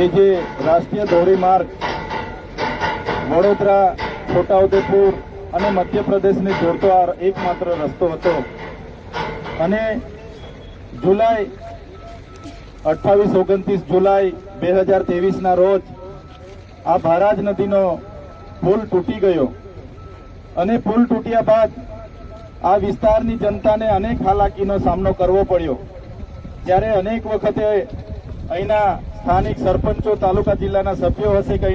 કે જે રાષ્ટ્રીય ધોરીમાર્ગ વડોદરા, છોટાઉદેપુર અને મધ્યપ્રદેશને જોડતો આ એકમાત્ર રસ્તો હતો. અને જુલાઈ અઠ્ઠાવીસ, ઓગણત્રીસ જુલાઈ બે હજાર ત્રેવીસના રોજ આ ભારાજ નદીનો પુલ તૂટી ગયો. અને પુલ તૂટ્યા બાદ આ વિસ્તારની જનતાને અનેક હાલાકીનો સામનો કરવો પડ્યો. ત્યારે અનેક વખતે અહીંના સ્થાનિક સરપંચો, તાલુકા જિલ્લાના સભ્યો હશે કે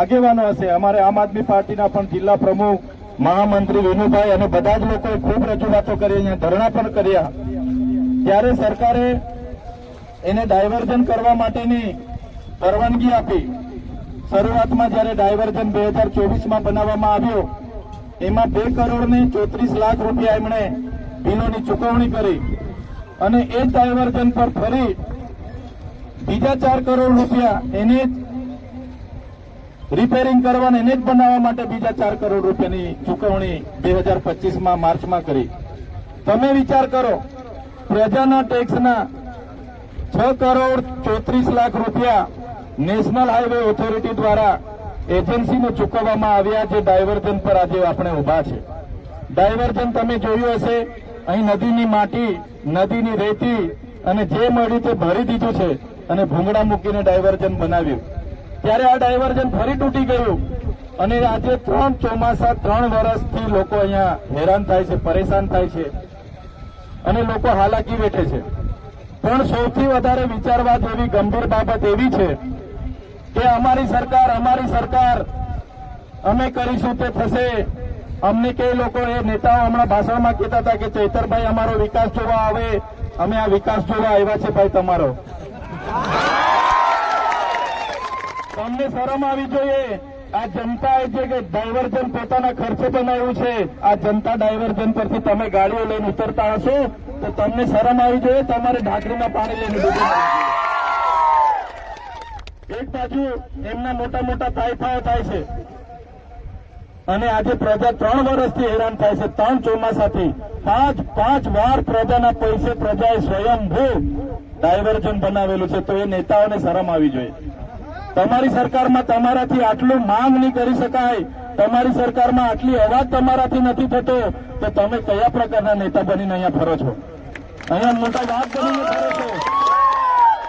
આગેવાનો હશે? અમારે આમ આદમી પાર્ટીના પણ જિલ્લા પ્રમુખ મહામંત્રી વિનુભાઈ અને બધા જ લોકોએ ખૂબ રજૂઆતો કરી, અહીંયા ધરણા પણ કર્યા. ત્યારે સરકારે એને ડાયવર્ઝન કરવા માટેની પરવાનગી આપી. શરૂઆતમાં જ્યારે ડાયવર્ઝન બે હજાર ચોવીસમાં બનાવવામાં આવ્યો, એમાં બે કરોડ ને ચોત્રીસ લાખ રૂપિયા એમણે બિલોની ચુકવણી કરી. અને એ ડાયવર્ઝન પર ફરી બીજા ચાર કરોડ રૂપિયા એને જ રિપેરિંગ કરવાને એને જ બનાવવા માટે બીજા ચાર કરોડ રૂપિયાની ચુકવણી બે હજાર પચીસમાં માર્ચમાં કરી. તમે વિચાર કરો, પ્રજાના ટેક્સના છ કરોડ ચોત્રીસ લાખ રૂપિયા નેશનલ હાઈવે ઓથોરિટી દ્વારા એજન્સીને ચૂકવવામાં આવ્યા જે ડાયવર્ઝન પર આજે આપણે ઊભા છે. ડાયવર્ઝન તમે જોયું હશે, અહીં નદીની માટી, નદીની રેતી અને જે મળ્યું તે ભરી દીધું છે. અને ભૂંગળા મૂકીને ડાયવર્જન બનાવ્યું. ત્યારે આ ડાયવર્જન ફરી તૂટી ગયું અને આજે ત્રણ ચોમાસા, ત્રણ વર્ષથી લોકો અહીંયા હેરાન થાય છે, પરેશાન થાય છે અને લોકો હાલાકી વેઠે છે. પણ સૌથી વધારે વિચારવા જેવી ગંભીર બાબત એવી છે કે અમારી સરકાર અમારી સરકાર, અમે કરીશું તે થશે. અમને કે લોકો, એ નેતાઓ હમણાં ભાષણમાં કહેતા હતા કે ચૈતરભાઈ, અમારો વિકાસ જોવા આવે. અમે આ વિકાસ જોવા આવ્યા છે ભાઈ તમારો. તમને શરમ આવી જોઈએ. આ જનતાએ જે કે ડાયવર્ઝન પોતાના ખર્ચે બનાવ્યું છે, આ જનતા ડાયવર્ઝન પરથી તમે ગાડીઓ લઈને ઉતરતા હશો, તો તમને શરમ આવી જોઈએ, તમારે ઢાકરીમાં પાણી લઈને ડૂબી એક બાજુ એમના મોટા મોટા તાયફાઓ થાય છે. અને આજે પ્રજા ત્રણ વર્ષથી હેરાન થાય છે, ત્રણ ચોમાસાથી. પાંચ પાંચ વાર પ્રજાના પૈસે પ્રજાએ સ્વયંભૂ ડાયવર્ઝન બનાવેલું છે, તો એ નેતાઓને શરમ આવી જોઈએ. તમારી સરકારમાં તમારાથી આટલું માંગ નહીં કરી શકાય. તમારી સરકારમાં આટલી અવાજ તમારાથી નથી થતો. તો તમે કયા પ્રકારના નેતા બનીને અહીંયા ફરો છો? અહીંયા મોટા વાત બનીને ફરો છો.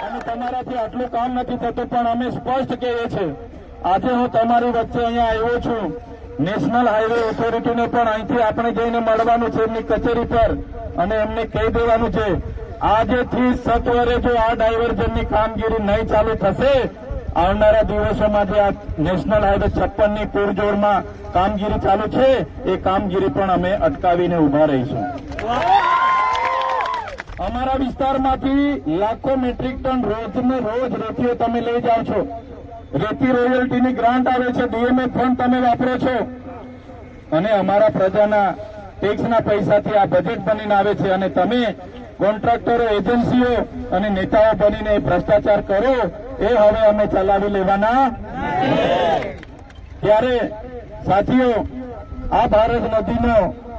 અને તમારાથી આટલું કામ નથી થતું, પણ અમે સ્પષ્ટ કહીએ છીએ. આજે હું તમારી વચ્ચે અહીંયા આવ્યો છું. નેશનલ હાઈવે ઓથોરિટીને પણ અહીંથી આપણે જઈને મળવાનું છે એમની કચેરી પર. અને એમને કહી દેવાનું છે આજેથી સત્વરે જો આ ડાયવર્ઝનની કામગીરી નહીં ચાલુ થશે, આવનારા દિવસોમાં જે આ નેશનલ હાઈવે છપ્પનની પૂરજોરમાં કામગીરી ચાલુ છે, એ કામગીરી પણ અમે અટકાવીને ઊભા રહીશું. અમારા વિસ્તારમાંથી લાખો મેટ્રિક ટન રોજને રોજ રેતીઓ તમે લઈ જાઓ છો. રેતી રોયલ્ટીની ગ્રાન્ટ આવે છે ડીએમએ ફંડ તમે વાપરો છો. અને અમારા પ્રજાના ટેક્સના પૈસાથી આ બજેટ બનીને આવે છે અને તમે કોન્ટ્રાક્ટરો, એજન્સીઓ અને નેતાઓ બનીને ભ્રષ્ટાચાર કરો એ હવે અમે ચલાવી લેવાના ત્યારે સાથીઓ, આ ભારત નદીનો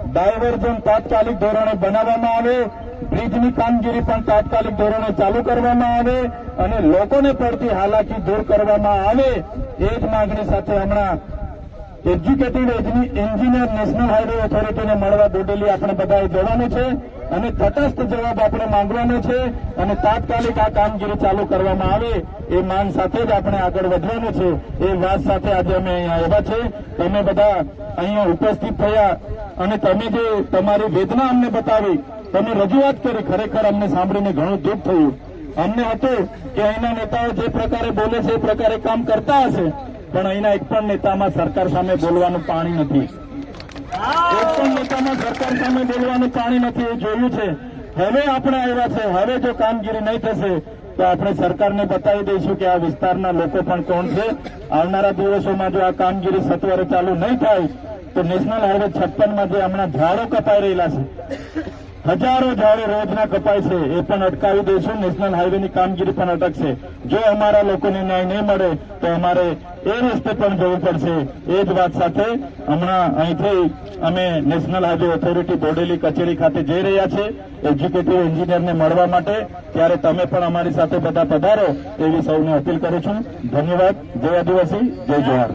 ડાયવર્ઝન તાત્કાલિક ધોરણે બનાવવામાં આવે, બ્રિજની કામગીરી પણ તાત્કાલિક ધોરણે ચાલુ કરવામાં આવે અને લોકોને પડતી હાલાકી દૂર કરવામાં આવે, એ જ માંગણી સાથે હમણાં એજ્યુકેટેડ એન્જિનિયર નેશનલ હાઈવે ઓથોરિટીને મળવા દોડેલી આપણે બધાએ જવાનું છે. અને તટસ્થ જવાબ આપણે માંગવાનો છે અને તાત્કાલિક આ કામગીરી ચાલુ કરવામાં આવે એ માંગ સાથે જ આપણે આગળ વધવાનું છે. એ વાત સાથે આજે અમે અહીંયા આવ્યા છે. તમે બધા અહીંયા ઉપસ્થિત થયા અને તમે જે તમારી વેદના અમને બતાવી, તમે રજૂઆત કરી, ખરેખર અમને સાંભળીને ઘણું દુઃખ થયું. અમને હતું કે અહીંના નેતાઓ જે પ્રકારે બોલે છે, એ પ્રકારે કામ કરતા હશે, પણ અહીંના એક પણ નેતામાં સરકાર સામે બોલવાનું પાણી નથી. એક પણ નેતામાં સરકાર સામે બોલવાનું પાણી નથી જોયું છે. હવે આપણે આવ્યા છે. હવે જો કામગીરી નહીં થશે, તો આપણે સરકારને બતાવી દઈશું કે આ વિસ્તારના લોકો પણ કોણ છે. આવનારા દિવસોમાં જો આ કામગીરી સત્વરે ચાલુ નહીં થાય, તો નેશનલ હાઈવે છપ્પનમાં જે હમણાં ઝાડો કપાઈ રહેલા છે હજારો ઝાડો રોજના કપાય છે, એ પણ અટકાવી દઈશું નેશનલ હાઈવેની કામગીરી પણ અટકશે. જો અમારા લોકોને ન્યાય નહીં મળે, તો અમારે એ રસ્તે પણ જવું પડશે. એ જ વાત સાથે હમણાં અહીંથી અમે નેશનલ હાઈવે ઓથોરિટી બોડેલી કચેરી ખાતે જઈ રહ્યા છે એજ્યુકેટિવ એન્જિનિયરને મળવા માટે. ત્યારે તમે પણ અમારી સાથે બધા પધારો, એવી સૌને અપીલ કરું છું. ધન્યવાદ. જય આદિવાસી. જય જવાહર.